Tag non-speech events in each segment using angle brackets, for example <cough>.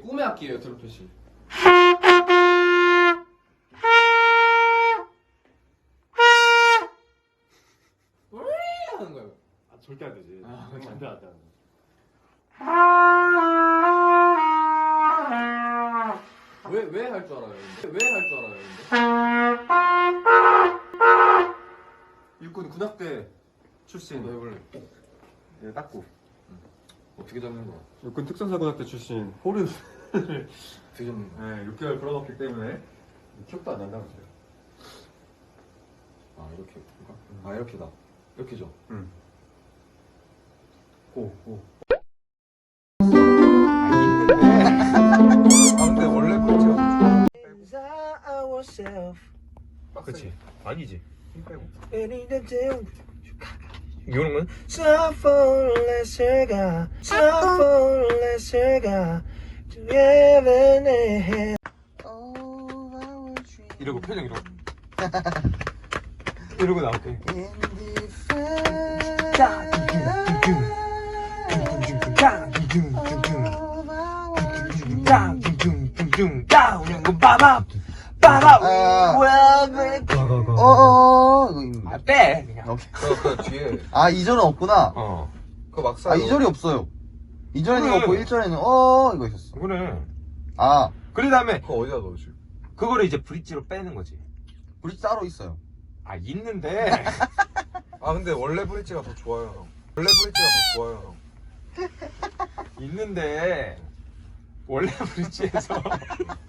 꿈의 악기예요 트럼펫이 하는 거예요 아, 절대 안 되지. 아, 그렇지. 안돼 왜 왜 할 줄 알아요 왜 할 줄 알아요 근데? 육군 군악대 출신 너 해볼래? 예, 딱구. 어떻게 잡는 거야? 육군 특전사군악대 출신. 홀은 어떻게 잡는 거야? 네, 6개월 불어넣기 때문에 기억도 안 난다고 그래요. 아 이렇게 아 이렇게다 이렇게죠? 응. 고, 고. <laughs> 아 원래 ourselves 그치 아니지 힘 빼고 day 이런 건 Suffolesser가 Suffolesser가 To heaven and hell 이러고 표정 이러고 이러고 나올게 어어어 이거 아빼 그냥 그, 그 뒤에. 아 2절은 없구나. 어. 그 막사 아 2절이 없어요. 2절은 그래. 이거 없고 1절에는 어 이거 있었어. 그래. 아. 그 다음에 그거 어디다 넣으시 그거를 이제 브릿지로 빼는 거지. 브릿지 따로 있어요. 아 있는데. <laughs> 아 근데 원래 브릿지가 더 좋아요 형. 원래 브릿지가 더 좋아요 형. 있는데 원래 브릿지에서.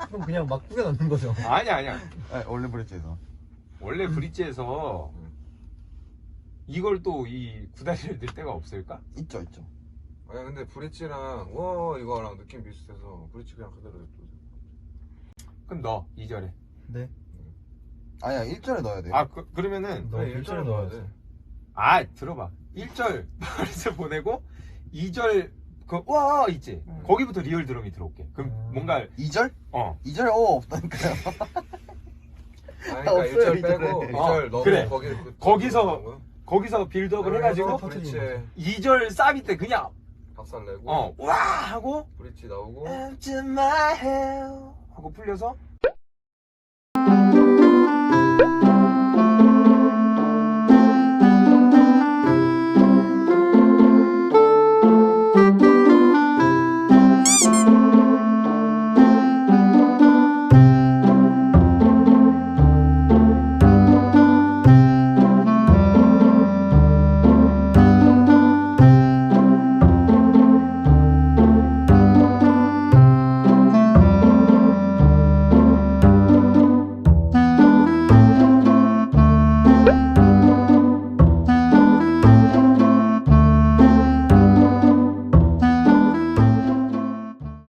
그럼 그냥 막 꾸겨 넣는 거죠. 아니야 아니야. 네, 원래 브릿지에서. 원래 브릿지에서 이걸 또 이 구다리를 넣을 데가 없을까? 있죠 있죠 아니 근데 브릿지랑 와 이거랑 느낌 비슷해서 브릿지 그냥 그대로 냅둬 그럼 넣어 2절에. 아니야 1절에 넣어야 돼요 아 그, 그러면은 너 그래 일절에 일절에 넣어야 넣어야 돼. 돼 아 들어봐 1절 브릿지 <laughs> 보내고 2절 그 와 있지 음. 거기부터 리얼 드럼이 들어올게. 그럼 음. 뭔가 2절? 어 2절에 어 없다니까요 <laughs> 아니 그러니까 없어요, 1절 빼고 이절에. 2절 어, 넣고 그래. 거기 그- 거기서 거기서 빌드업을 해가지고 브릿지에 2절 사비 때 그냥 박살 내고 어 와! 하고 브릿지 나오고. Empty my hell 하고 풀려서